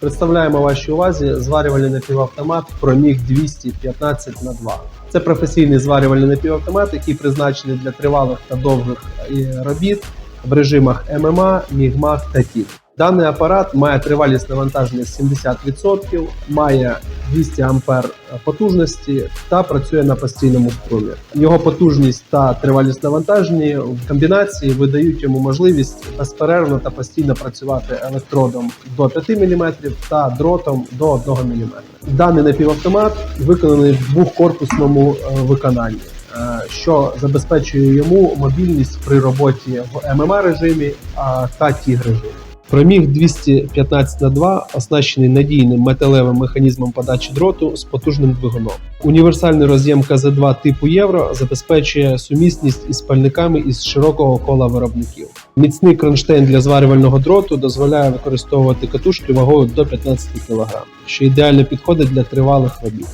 Представляємо вашій увазі зварювальний напівавтомат Проміг 215 на 2 Це професійний зварювальний напівавтомат, який призначений для тривалих та довгих е, робіт в режимах ММА, Мігмах та ТІК. Даний апарат має тривалість навантаження 70%, має 200 ампер потужності та працює на постійному струмі. Його потужність та тривалість навантаження в комбінації видають йому можливість безперервно та постійно працювати електродом до 5 мм та дротом до 1 мм. Даний напівавтомат виконаний в двохкорпусному е, виконанні. е, Що забезпечує йому мобільність при роботі в ММА режимі та ТІГ режимі. Проміг 215 на 2 оснащений надійним металевим механізмом подачі дроту з потужним двигуном. Універсальний роз'єм КЗ2 типу Євро забезпечує сумісність із пальниками із широкого кола виробників. Міцний кронштейн для зварювального дроту дозволяє використовувати катушки вагою до 15 кг, що ідеально підходить для тривалих робіт.